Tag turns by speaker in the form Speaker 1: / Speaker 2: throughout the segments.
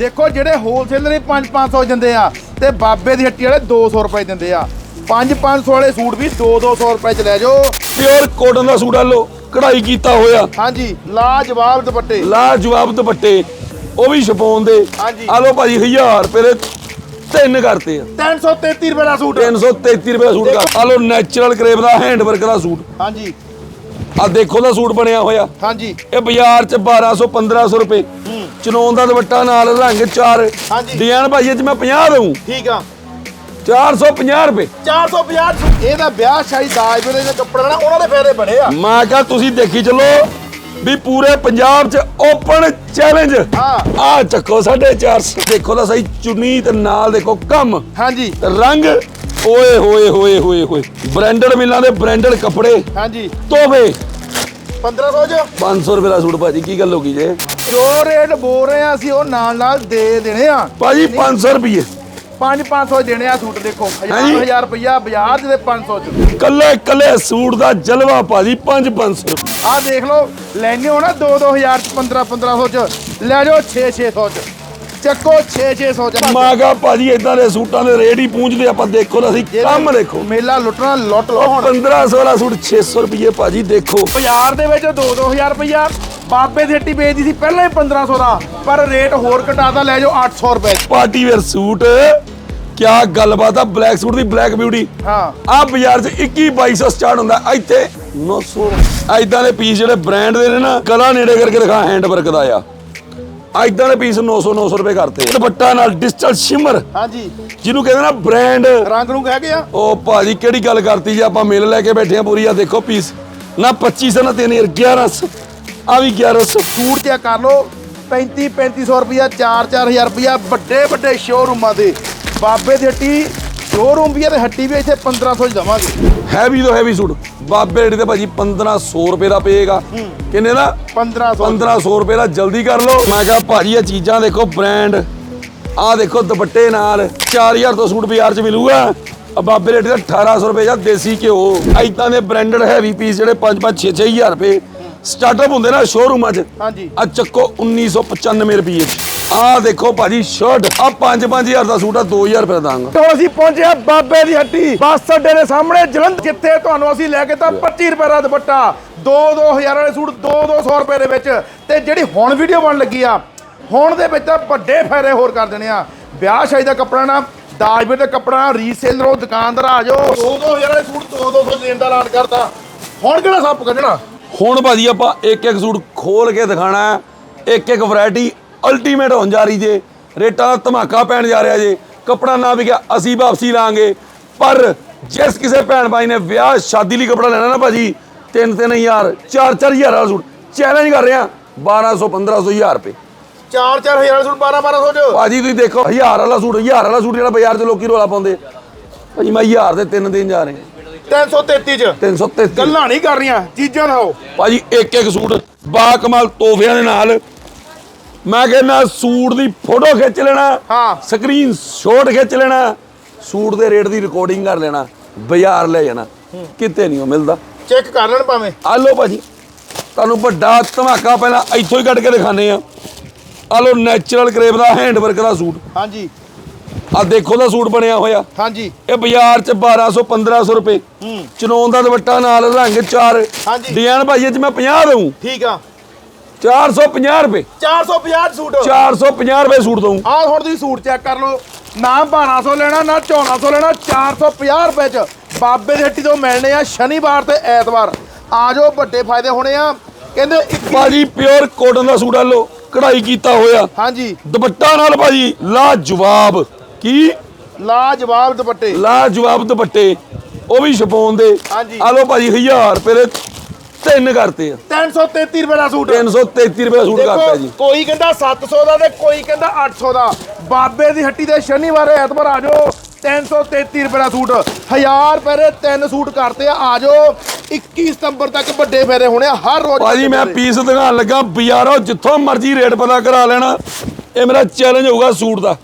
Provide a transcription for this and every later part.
Speaker 1: ਦੇਖੋ ਜਿਹੜੇ ਹੋਲਸੇਲਰ 5 500 ਦਿੰਦੇ ਆ ਤੇ ਬਾਬੇ ਦੀ ਹੱਟੀ ਵਾਲੇ 200 ਰੁਪਏ ਦਿੰਦੇ ਆ। 5 500 ਵਾਲੇ ਸੂਟ ਵੀ 2 200 ਰੁਪਏ ਚ ਲੈ ਜਾਓ।
Speaker 2: ਪਿਓਰ ਕੋਟਨ ਦਾ ਸੂਟ ਆ ਲੋ ਕਢਾਈ ਕੀਤਾ ਹੋਇਆ।
Speaker 1: ਹਾਂਜੀ ਲਾਜਵਾਬ ਦੁਪੱਟੇ।
Speaker 2: ਲਾ ਜਵਾਬ ਦੁਪੱਟੇ ਉਹ ਵੀ ਛਪਾਉਣ ਦੇ। ਆ ਲੋ ਭਾਜੀ 1000 ਰੁਪਏ ਦੇ ਤਿੰਨ ਕਰਤੇ ਆ।
Speaker 1: 333 ਰੁਪਏ ਦਾ ਸੂਟ
Speaker 2: 333 ਰੁਪਏ ਦਾ ਸੂਟ ਆ। ਲੋ ਨੈਚੁਰਲ ਕਰੇਪ ਦਾ ਹੈਂਡ ਵਰਕ ਦਾ ਸੂਟ।
Speaker 1: ਹਾਂਜੀ।
Speaker 2: ਆ ਦੇਖੋ ਦਾ ਸੂਟ ਬਣਿਆ ਹੋਇਆ।
Speaker 1: ਹਾਂਜੀ।
Speaker 2: ਇਹ ਬਾਜ਼ਾਰ ਚ 1200 1500 ਰੁਪਏ। ਚਨੋਨ ਦਾ ਦੁਪੱਟਾ ਨਾਲ ਰੰਗ ਚਾਰ।
Speaker 1: ਹਾਂਜੀ।
Speaker 2: ਡਿਜ਼ਾਈਨ ਭਾਈ ਇਹ ਚ ਮੈਂ 50 ਦਊਂ।
Speaker 1: ਠੀਕ ਆ।
Speaker 2: 450 ਰੁਪਏ।
Speaker 1: 450 ਇਹਦਾ ਵਿਆਹ ਸ਼ਾਹੀ ਦਾਜ ਦੇ ਕੱਪੜੇ ਨਾ ਉਹਨਾਂ ਦੇ ਫਾਇਦੇ ਬੜੇ ਆ।
Speaker 2: ਮੈਂ ਕਿਹਾ ਤੁਸੀਂ ਦੇਖੀ ਚੱਲੋ ਵੀ ਪੂਰੇ ਪੰਜਾਬ ਚ ਓਪਨ ਚੈਲੰਜ।
Speaker 1: ਹਾਂ।
Speaker 2: ਆ ਚੱਕੋ 450 ਦੇਖੋ ਤਾਂ ਸਹੀ ਚੁੰਨੀ ਤੇ ਨਾਲ ਦੇਖੋ ਕੰਮ।
Speaker 1: ਹਾਂਜੀ।
Speaker 2: ਤੇ ਰੰਗ ਓਏ ਹੋਏ ਹੋਏ ਹੋਏ ਹੋਏ। ਬ੍ਰਾਂਡਡ ਮਿਲਾਂ ਦੇ ਬ੍ਰਾਂਡਡ ਕੱਪੜੇ।
Speaker 1: ਹਾਂਜੀ।
Speaker 2: ਤੋਹਫੇ।
Speaker 1: 1500 ਚ।
Speaker 2: 500 ਰੁਪਏ ਦਾ ਸੂਟ ਭਾਜੀ ਕੀ ਗੱਲ ਹੋ ਗਈ ਜੇ?
Speaker 1: ਜੋ ਰੇਟ ਬੋਲ ਰਹੇ ਆ ਅਸੀਂ ਉਹ ਨਾਲ ਨਾਲ ਦੇ ਦੇਣੇ ਆ।
Speaker 2: ਭਾਜੀ 500 ਰੁਪਏ
Speaker 1: 5 500 ਦੇਣੇ ਆ ਸੂਟ ਦੇਖੋ।
Speaker 2: ਹਾਂਜੀ।
Speaker 1: 1000 ਰੁਪਇਆ ਬਾਜ਼ਾਰ ਦੇ 500 ਚ।
Speaker 2: ਕੱਲੇ ਕੱਲੇ ਸੂਟ ਦਾ ਜਲਵਾ ਭਾਜੀ 5 500
Speaker 1: ਆ ਦੇਖ ਲਓ ਲੈਣੇ ਹੋ ਨਾ 2 2000 ਚ 15 1500 ਚ। ਲੈ ਜਾਓ 6 600 ਚ। ਚੱਕੋ 6 600 ਚ
Speaker 2: ਮੈਂ ਕਿਹਾ ਭਾਜੀ ਇਦਾਂ ਦੇ ਸੂਟਾਂ ਦੇ ਰੇਟ ਹੀ ਪੂੰਝਦੇ ਆਪਾਂ ਦੇਖੋ ਤਾਂ ਅਸੀਂ ਕੰਮ ਦੇਖੋ।
Speaker 1: ਮੇਲਾ ਲੁੱਟਣਾ ਲੁੱਟ ਲਓ ਹੁਣ।
Speaker 2: 1500 ਵਾਲਾ ਸੂਟ 600 ਰੁਪਏ ਭਾਜੀ ਦੇਖੋ।
Speaker 1: ਬਾਜ਼ਾਰ ਦੇ ਵਿੱਚ 2 2000 ਰੁਪਇਆ ਬਾਬੇ ਦੀ ਹੱਟੀ ਵੇਚਦੀ ਸੀ ਪਹਿਲਾਂ ਹੀ 1500 ਦਾ ਪਰ ਰੇਟ ਹੋਰ ਘਟਾਤਾ ਲੈ ਜਾਓ 800 ਰੁਪਏ।
Speaker 2: ਪਾਰਟੀ ਵੇਅਰ ਸੂਟ ਕਿਆ ਗੱਲਬਾਤ ਆ ਬਲੈਕ ਸੂਟ ਦੀ ਬਲੈਕ ਬਿਊਟੀ
Speaker 1: ਹਾਂ।
Speaker 2: ਆ ਬਾਜ਼ਾਰ 'ਚ 21 2200 ਸਟਾਰਟ ਹੁੰਦਾ ਇੱਥੇ 900 ਐਦਾਂ ਦੇ ਪੀਸ ਜਿਹੜੇ ਬ੍ਰਾਂਡ ਦੇ ਨੇ ਨਾ ਗਲਾ ਨੇੜੇ ਕਰਕੇ ਦਿਖਾ ਹੈਂਡ ਵਰਕ ਦਾ ਆ। ਐਦਾਂ ਦੇ ਪੀਸ 900 900 ਰੁਪਏ ਕਰਤੇ। ਦੁਪੱਟਾ ਨਾਲ ਡਿਜੀਟਲ ਸ਼ਿਮਰ
Speaker 1: ਹਾਂਜੀ।
Speaker 2: ਜਿਹਨੂੰ ਕਹਿੰਦੇ ਨਾ ਬ੍ਰਾਂਡ
Speaker 1: ਰੰਗ ਨੂੰ ਹੈਗੇ ਆ।
Speaker 2: ਉਹ ਭਾਜੀ ਕਿਹੜੀ ਗੱਲ ਕਰਤੀ ਜੀ ਆਪਾਂ ਮਿਲ ਲੈ ਕੇ ਬੈਠੇ ਆ ਪੂਰੀ ਆ ਦੇਖੋ ਪੀਸ ਨਾ 2500 ਨਾ 3000 1100 ਆ ਵੀ 1100
Speaker 1: ਸੂਟ ਚੈੱਕ ਕਰ ਲਓ 35 3500 ਰੁਪਇਆ 4 4000 ਰੁਪਇਆ ਵੱਡੇ ਵੱਡੇ ਸ਼ੋਰੂਮਾਂ ਦੇ। ਬਾਬੇ ਦੀ ਹੱਟੀ ਸ਼ੋਰੂਮ ਵੀ ਹੈ ਤੇ ਹੱਟੀ ਵੀ ਇੱਥੇ 1500 ਚ ਦਵਾਂਗੇ।
Speaker 2: ਹੈਵੀ ਤੋਂ ਹੈਵੀ ਸੂਟ। ਬਾਬੇ ਰੇੜੀ ਤੇ ਭਾਜੀ 1500 ਰੁਪਏ ਦਾ ਪਏਗਾ ਕਿੰਨੇ ਦਾ?
Speaker 1: 1500
Speaker 2: 1500 ਰੁਪਏ ਦਾ ਜਲਦੀ ਕਰ ਲਓ। ਮੈਂ ਕਿਹਾ ਭਾਜੀ ਇਹ ਚੀਜ਼ਾਂ ਦੇਖੋ ਬ੍ਰਾਂਡ ਆਹ ਦੇਖੋ ਦੁਪੱਟੇ ਨਾਲ। 4000 ਤੋਂ ਸੂਟ ਬਾਜ਼ਾਰ 'ਚ ਮਿਲੂਗਾ। ਆ ਬਾਬੇ ਰੇਟ ਦਾ 1800 ਰੁਪਏ ਦਾ ਦੇਸੀ ਘਿਓ। ਐਦਾਂ ਦੇ ਬ੍ਰਾਂਡਡ ਹੈਵੀ ਪੀਸ ਜਿਹੜੇ 5 5 6 6000 ਰੁਪਏ। ਸਟਾਰਟਅਪ ਹੁੰਦੇ ਨਾ ਸ਼ੋਰੂਮਾਂ 'ਚ।
Speaker 1: ਹਾਂਜੀ।
Speaker 2: ਆ ਚੱਕੋ 1995 ਰੁਪਏ 'ਚ। ਆਹ ਦੇਖੋ ਭਾਜੀ ਸ਼ਰਟ ਆ 5 5000 ਦਾ ਸੂਟ ਆ 2000 ਰੁਪਏ ਦਾਂਗਾ।
Speaker 1: ਤੋਂ ਅਸੀਂ ਪਹੁੰਚੇ ਆ ਬਾਬੇ ਦੀ ਹੱਟੀ। ਬੱਸ ਅੱਡੇ ਦੇ ਸਾਹਮਣੇ ਜਲੰਧਰ ਜਿੱਥੇ ਤੁਹਾਨੂੰ ਅਸੀਂ ਲੈ ਕੇ ਤਾਂ 25 ਰੁਪਏ ਦਾ ਦੁਪੱਟਾ। 2 2000 ਵਾਲੇ ਸੂਟ 2 200 ਰੁਪਏ ਦੇ ਵਿੱਚ। ਤੇ ਜਿਹੜੀ ਹੁਣ ਵੀਡੀਓ ਬਣ ਲੱਗੀ ਆ ਹੁਣ ਦੇ ਵਿੱਚ ਤਾਂ ਵੱਡੇ ਫਾਇਦੇ ਹੋਰ ਕਰ ਦੇਣੇ ਆ। ਵਿਆਹ ਸ਼ਾਦੀ ਦਾ ਕੱਪੜਾ ਨਾ ਦਾਜ ਵੇ ਦਾ ਕੱਪੜਾ ਰੀਸੇਲਰ ਉਹ ਦੁਕਾਨਦਾਰ ਆ ਜਾਓ। 2 2000 ਵਾਲੇ ਸੂਟ 2 200 ਦੇਣ ਦਾ ਐਲਾਨ ਕਰਤਾ। ਹੁਣ ਕਿਹੜਾ ਸੱਪ ਕੱਢਣਾ?
Speaker 2: ਹੁਣ ਭਾਜੀ ਆਪਾਂ ਇੱਕ ਇੱਕ ਸੂਟ ਖੋਲ ਕੇ ਦਿਖਾਣਾ ਇੱਕ ਇੱਕ ਵੈਰਾਈਟੀ ਅਲਟੀਮੇਟ ਹੋਣ ਜਾ ਰਹੀ ਜੇ। ਰੇਟਾਂ ਦਾ ਧਮਾਕਾ ਪੈਣ ਜਾ ਰਿਹਾ ਜੇ। ਕਪੜਾ ਨਾ ਵਿਕਿਆ ਅਸੀਂ ਵਾਪਸੀ ਲਾਂਗੇ। ਪਰ ਜਿਸ ਕਿਸੇ ਭੈਣ ਭਾਈ ਨੇ ਵਿਆਹ ਸ਼ਾਦੀ ਲਈ ਕਪੜਾ ਲੈਣਾ ਨਾ ਭਾਜੀ 3 3000 4 4000 ਵਾਲਾ ਸੂਟ। ਚੈਲੰਜ ਕਰ ਰਿਹਾ 1200 1500 1000 ਰੁਪਏ।
Speaker 1: 4 4000 ਵਾਲੇ ਸੂਟ 12 1200 ਚ।
Speaker 2: ਭਾਜੀ ਤੁਸੀਂ ਦੇਖੋ 1000 ਵਾਲਾ ਸੂਟ 1000 ਵਾਲਾ ਸੂਟ ਜਿਹੜਾ ਬਾਜ਼ਾਰ 'ਚ ਲੋਕੀ ਰੋਲਾ ਪਾਉਂਦੇ। ਭਾਜੀ ਮੈਂ 1000 ਦੇ ਤਿੰਨ ਦਿਨ ਜਾ ਰਹੇ।
Speaker 1: 333 ਚ।
Speaker 2: 333
Speaker 1: ਗੱਲਾਂ ਨਹੀਂ ਕਰ ਰਹੀਆਂ ਚੀਜ਼ਾਂ ਦਿਖਾਓ।
Speaker 2: ਭਾਜੀ ਇੱਕ ਇੱਕ ਸੂਟ ਬਾ ਕਮਾਲ ਤੋਹਫਿਆਂ ਦੇ ਨਾਲ। ਮੈਂ ਕਹਿੰਦਾ ਸੂਟ ਦੀ ਫੋਟੋ ਖਿੱਚ ਲੈਣਾ
Speaker 1: ਹਾਂ।
Speaker 2: ਸਕਰੀਨ ਸ਼ਾਟ ਖਿੱਚ ਲੈਣਾ ਸੂਟ ਦੇ ਰੇਟ ਦੀ ਰਿਕਾਰਡਿੰਗ ਕਰ ਲੈਣਾ ਬਾਜ਼ਾਰ ਲੈ ਜਾਣਾ ਕਿਤੇ ਨਹੀਂ ਉਹ ਮਿਲਦਾ।
Speaker 1: ਚੈੱਕ ਕਰ ਲੈਣ ਭਾਵੇਂ।
Speaker 2: ਆ ਲਓ ਭਾਜੀ ਤੁਹਾਨੂੰ ਵੱਡਾ ਧਮਾਕਾ ਪਹਿਲਾਂ ਇੱਥੋਂ ਹੀ ਕੱਢ ਕੇ ਦਿਖਾਣੇ ਆ ਆ ਲਓ ਨੈਚੁਰਲ ਕਰੇਪ ਦਾ ਹੈਂਡ ਵਰਕ ਦਾ ਸੂਟ।
Speaker 1: ਹਾਂਜੀ।
Speaker 2: ਆ ਦੇਖੋ ਦਾ ਸੂਟ ਬਣਿਆ ਹੋਇਆ।
Speaker 1: ਹਾਂਜੀ।
Speaker 2: ਇਹ ਬਾਜ਼ਾਰ ਚ 1200 1500 ਰੁਪਏ। ਚਨੋਨ ਦਾ ਦੁਪੱਟਾ ਨਾਲ ਰੰਗ ਚਾਰ।
Speaker 1: ਹਾਂਜੀ।
Speaker 2: ਡਿਜ਼ਾਈਨ ਭਾਈ ਇਹ ਚ ਮੈਂ 50 ਦਊਂ।
Speaker 1: ਠੀਕ ਆ।
Speaker 2: 450 ਰੁਪਏ।
Speaker 1: 450 ਸੂਟ।
Speaker 2: 450 ਰੁਪਏ ਸੂਟ ਦਊਂ।
Speaker 1: ਆਹ ਹੁਣ ਤੁਸੀਂ ਸੂਟ ਚੈੱਕ ਕਰ ਲਓ। ਨਾ 1200 ਲੈਣਾ ਨਾ 1400 ਲੈਣਾ 450 ਰੁਪਏ ਚ। ਬਾਬੇ ਦੀ ਹੱਟੀ ਤੋਂ ਮਿਲਣੇ ਆ ਸ਼ਨੀਵਾਰ ਤੇ ਐਤਵਾਰ। ਆ ਜਾਓ ਵੱਡੇ ਫਾਇਦੇ ਹੋਣੇ ਆ। ਕਹਿੰਦੇ ਇੱਕ
Speaker 2: ਭਾਜੀ ਪਿਓਰ ਕੋਟਨ ਦਾ ਸੂਟ ਆ ਲੋ ਕਢਾਈ ਕੀਤਾ ਹੋਇਆ।
Speaker 1: ਹਾਂਜੀ।
Speaker 2: ਦੁਪੱਟਾ ਨਾਲ ਭਾਜੀ ਲਾ ਜਵਾਬ ਕੀ?
Speaker 1: ਲਾਜਵਾਬ ਦੁਪੱਟੇ।
Speaker 2: ਲਾ ਜਵਾਬ ਦੁਪੱਟੇ। ਉਹ ਵੀ ਛਪਾਉਣ ਦੇ। ਆ ਲੋ ਭਾਜੀ 1000 ਰੁਪਏ ਦੇ ਤਿੰਨ ਕਰਤੇ ਆ।
Speaker 1: 333 ਰੁਪਏ ਦਾ ਸੂਟ।
Speaker 2: 333 ਰੁਪਏ ਦਾ ਸੂਟ ਕਰਤਾ ਜੀ।
Speaker 1: ਕੋਈ ਕਹਿੰਦਾ 700 ਦਾ ਤੇ ਕੋਈ ਕਹਿੰਦਾ 800 ਦਾ। ਬਾਬੇ ਦੀ ਹੱਟੀ ਤੇ ਸ਼ਨੀਵਾਰ ਐਤਵਾਰ ਆ ਜਾਓ। 333 ਰੁਪਏ ਦਾ ਸੂਟ। 1000 ਰੁਪਏ ਦੇ ਤਿੰਨ ਸੂਟ ਕਰਤੇ ਆ ਆ ਜਾਓ। 21 ਸਤੰਬਰ ਤੱਕ ਵੱਡੇ ਫੇਰੇ ਹੋਣੇ ਆ ਹਰ ਰੋਜ਼
Speaker 2: ਭਾਜੀ ਮੈਂ ਪੀਸ ਦਿਖਾਉਣ ਲੱਗਾ ਬਾਜ਼ਾਰੋਂ ਜਿੱਥੋਂ ਮਰਜ਼ੀ ਰੇਟ ਪਤਾ ਕਰਾ ਲੈਣਾ। ਇਹ ਮੇਰਾ ਚੈਲੰਜ ਹੋਊਗਾ ਸੂਟ ਦਾ।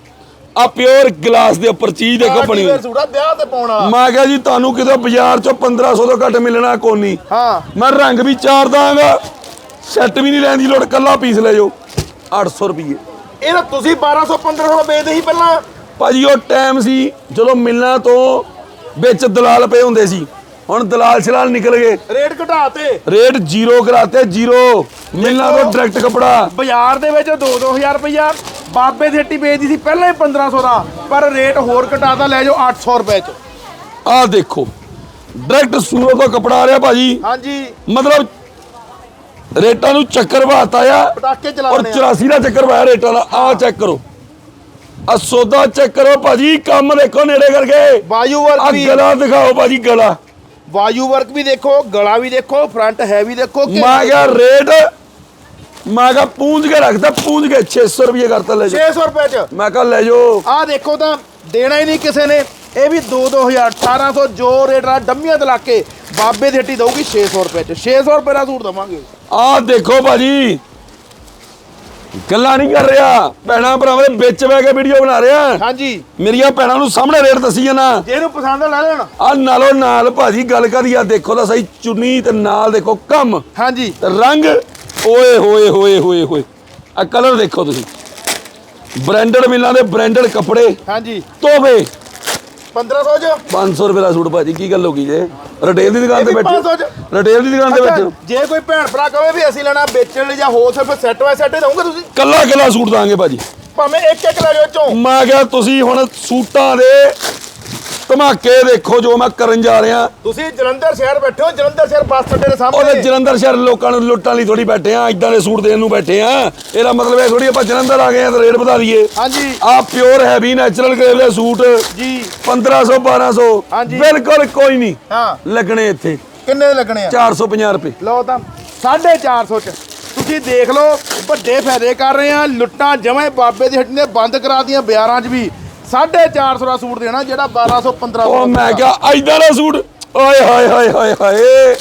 Speaker 2: ਆ ਪਿਓਰ ਗਲਾਸ ਦੇ ਉੱਪਰ ਚੀਜ਼ ਦੇਖੋ ਬਣੀ ਹੋਈ।
Speaker 1: ਆ? ਵਿਆਹ ਤੇ ਪਾਉਣਾ
Speaker 2: ਮੈਂ ਕਿਹਾ ਜੀ ਤੁਹਾਨੂੰ ਕਿਤੇ ਬਾਜ਼ਾਰ ਚੋਂ 1500 ਤੋਂ ਘੱਟ ਮਿਲਣਾ ਕੋਨੀ।
Speaker 1: ਹਾਂ।
Speaker 2: ਮੈਂ ਰੰਗ ਵੀ ਚਾਰ ਦਾਂਗਾ ਸੈੱਟ ਵੀ ਨਹੀਂ ਲੈਣ ਦੀ ਲੋੜ ਕੱਲਾ ਪੀਸ ਲੈ ਜਾਓ। 800 ਰੁਪਏ
Speaker 1: ਇਹ ਤਾਂ ਤੁਸੀਂ 1200 1500 ਵੇਚਦੇ ਸੀ ਪਹਿਲਾਂ।
Speaker 2: ਭਾਜੀ ਉਹ ਟਾਈਮ ਸੀ ਜਦੋਂ ਮਿਲਾਂ ਤੋਂ ਵਿੱਚ ਦਲਾਲ ਪਏ ਹੁੰਦੇ ਸੀ। ਹੁਣ ਦਲਾਲ ਛਲਾਲ ਨਿਕਲ ਗਏ।
Speaker 1: ਰੇਟ ਘਟਾਤੇ।
Speaker 2: ਰੇਟ ਜ਼ੀਰੋ ਕਰਾਤੇ ਜ਼ੀਰੋ। ਮਿਲਾਂ ਤੋਂ ਡਾਇਰੈਕਟ ਕਪੜਾ।
Speaker 1: ਬਾਜ਼ਾਰ ਦੇ ਵਿੱਚ 2-2000 ਰੁਪਇਆ ਬਾਬੇ ਦੀ ਹੱਟੀ ਵੇਚਦੀ ਸੀ ਪਹਿਲਾਂ ਹੀ 1500 ਦਾ ਪਰ ਰੇਟ ਹੋਰ ਘਟਾਤਾ ਲੈ ਜਾਓ 800 ਰੁਪਏ ਚ।
Speaker 2: ਆਹ ਦੇਖੋ ਡਾਇਰੈਕਟ ਸੂਰਤ ਤੋਂ ਕਪੜਾ ਆ ਰਿਹਾ ਭਾਜੀ।
Speaker 1: ਹਾਂਜੀ।
Speaker 2: ਮਤਲਬ ਰੇਟਾਂ ਨੂੰ ਚੱਕਰ ਵਾਤਾ ਆ
Speaker 1: ਪਟਾਕੇ
Speaker 2: ਔਰ
Speaker 1: ਚਲਾਉਣੇ ਆ।
Speaker 2: 84 ਦਾ ਚੱਕਰ ਪਾਇਆ ਰੇਟਾਂ ਦਾ। ਆਹ ਚੈੱਕ ਕਰੋ। ਆ ਸੌਦਾ ਚੈੱਕ ਕਰੋ ਭਾਜੀ ਕੰਮ ਦੇਖੋ ਨੇੜੇ ਕਰਕੇ।
Speaker 1: ਵਾਯੂ
Speaker 2: ਆ
Speaker 1: ਵਰਕ ਵੀ
Speaker 2: ਗਲਾ ਦਿਖਾਓ ਭਾਜੀ ਗਲਾ।
Speaker 1: ਵਾਯੂ ਵਰਕ ਵੀ ਦੇਖੋ ਗਲਾ ਵੀ ਦੇਖੋ ਫਰੰਟ ਹੈ ਵੀ ਦੇਖੋ ਕਿ
Speaker 2: ਮੈਂ ਕਿਹਾ ਰੇਟ ਮੈਂ ਕਿਹਾ ਪੂੰਝ ਕੇ ਰੱਖਦਾ ਪੂੰਝ ਕੇ 600 ਰੁਪਏ ਕਰਤਾ ਲੈ ਜਾ
Speaker 1: 600 ਰੁਪਏ ਚ।
Speaker 2: ਮੈਂ ਕਿਹਾ ਲੈ ਜਾਓ।
Speaker 1: ਆਹ ਦੇਖੋ ਤਾਂ ਦੇਣਾ ਹੀ ਨਹੀਂ ਕਿਸੇ ਨੇ। ਇਹ ਵੀ 2-2000 1800 ਜੋ ਰੇਟ ਦਾ ਡੰਮੀਆਂ ਤੇ ਲਾ ਕੇ ਬਾਬੇ ਦੀ ਹੱਟੀ ਦਊਗੀ 600 ਰੁਪਏ ਚ। 600 ਰੁਪਏ ਦਾ ਸੂਟ ਦਵਾਂਗੇ।
Speaker 2: ਆਹ ਦੇਖੋ ਭਾਜੀ ਗੱਲਾਂ ਨਹੀਂ ਕਰ ਰਿਹਾ। ਭੈਣਾਂ ਭਰਾਵਾਂ ਦੇ ਵਿੱਚ ਬਹਿ ਕੇ ਵੀਡੀਓ ਬਣਾ ਰਿਹਾ।
Speaker 1: ਹਾਂਜੀ।
Speaker 2: ਮੇਰੀਆਂ ਭੈਣਾਂ ਨੂੰ ਸਾਹਮਣੇ ਰੇਟ ਦੱਸੀ ਜਾਣਾ।
Speaker 1: ਜਿਹਨੂੰ ਪਸੰਦ ਆ ਲੈ ਲੈਣ।
Speaker 2: ਆ ਨਾਲੋਂ ਨਾਲ ਭਾਜੀ ਗੱਲ ਕਰੀ ਆ ਦੇਖੋ ਤਾਂ ਸਹੀ ਚੁੰਨੀ ਤੇ ਨਾਲ ਦੇਖੋ ਕੰਮ।
Speaker 1: ਹਾਂਜੀ।
Speaker 2: ਤੇ ਰੰਗ ਓਏ ਹੋਏ ਹੋਏ ਹੋਏ ਹੋਏ। ਆ ਕਲਰ ਦੇਖੋ ਤੁਸੀਂ। ਬ੍ਰਾਂਡਡ ਮਿਲਾਂ ਦੇ ਬ੍ਰਾਂਡਡ ਕੱਪੜੇ।
Speaker 1: ਹਾਂਜੀ।
Speaker 2: ਤੋਹਫੇ।
Speaker 1: 1500 ਚ?
Speaker 2: 500 ਰੁਪਏ ਦਾ ਸੂਟ ਭਾਜੀ ਕੀ ਗੱਲ ਹੋ ਗਈ ਜੇ? ਰਿਟੇਲ ਦੀ ਦੁਕਾਨ ਤੇ ਬੈਠੇ
Speaker 1: 500 ਚ।
Speaker 2: ਰਿਟੇਲ ਦੀ ਦੁਕਾਨ ਤੇ ਬੈਠੇ
Speaker 1: ਜੇ ਕੋਈ ਭੈਣ ਭਰਾ ਕਹੇ ਵੀ ਅਸੀਂ ਲੈਣਾ ਵੇਚਣ ਲਈ ਜਾਂ ਹੋਲਸੇਲ ਫਿਰ ਸੈੱਟ ਵਾਈ ਸੈੱਟ ਦਊਂਗੇ ਤੁਸੀਂ?
Speaker 2: ਕੱਲਾ ਕੱਲਾ ਸੂਟ ਦਾਂਗੇ ਭਾਜੀ।
Speaker 1: ਭਾਵੇਂ ਇੱਕ ਇੱਕ ਲੈ ਜਾਓ ਚੋਂ।
Speaker 2: ਮੈਂ ਕਿਹਾ ਤੁਸੀਂ ਹੁਣ ਸੂਟਾਂ ਦੇ ਧਮਾਕੇ ਦੇਖੋ ਜੋ ਮੈਂ ਕਰਨ ਜਾ ਰਿਹਾ।
Speaker 1: ਤੁਸੀਂ ਜਲੰਧਰ ਸ਼ਹਿਰ ਬੈਠੇ ਹੋ ਜਲੰਧਰ ਸ਼ਹਿਰ ਬੱਸ ਅੱਡੇ ਦੇ
Speaker 2: ਉਹਦੇ
Speaker 1: ਸਾਹਮਣੇ
Speaker 2: ਜਲੰਧਰ ਸ਼ਹਿਰ ਲੋਕਾਂ ਨੂੰ ਲੁੱਟਣ ਲਈ ਥੋੜੀ ਬੈਠੇ ਆ ਇਦਾਂ ਦੇ ਸੂਟ ਦੇਣ ਨੂੰ ਬੈਠੇ ਆ। ਇਹਦਾ ਮਤਲਬ ਇਹ ਥੋੜੀ ਆਪਾਂ ਜਲੰਧਰ ਆ ਗਏ ਆ ਤਾਂ ਰੇਟ ਵਧਾ ਦਈਏ
Speaker 1: ਹਾਂਜੀ।
Speaker 2: ਆ ਪਿਓਰ ਹੈਵੀ ਨੈਚੁਰਲ ਗ੍ਰੇਵ ਦੇ ਸੂਟ।
Speaker 1: ਜੀ।
Speaker 2: 1500 1200
Speaker 1: ਹਾਂਜੀ।
Speaker 2: ਬਿਲਕੁਲ ਕੋਈ ਨਹੀਂ।
Speaker 1: ਹਾਂ।
Speaker 2: ਲੱਗਣੇ ਇੱਥੇ।
Speaker 1: ਕਿੰਨੇ ਲੱਗਣੇ ਆ?
Speaker 2: 450 ਰੁਪਏ।
Speaker 1: ਲਓ ਤਾਂ 450 ਚ। ਤੁਸੀਂ ਦੇਖ ਲਓ ਵੱਡੇ ਫਾਇਦੇ ਕਰ ਰਹੇ ਆ। ਲੁੱਟਾਂ ਜਵੇਂ ਬਾਬੇ ਦੀ ਹੱਟੀ ਨੇ ਬੰਦ ਕਰਾਤੀਆਂ ਬਾਜ਼ਾਰਾਂ 'ਚ ਵੀ। 450 ਦਾ ਸੂਟ ਦੇਣਾ ਜਿਹੜਾ 1200 1500
Speaker 2: ਉਹ ਮੈਂ ਕਿਹਾ ਐਦਾਂ ਦਾ ਸੂਟ? ਓਏ ਹਾਏ ਹਾਏ ਹਾਏ ਹਾਏ।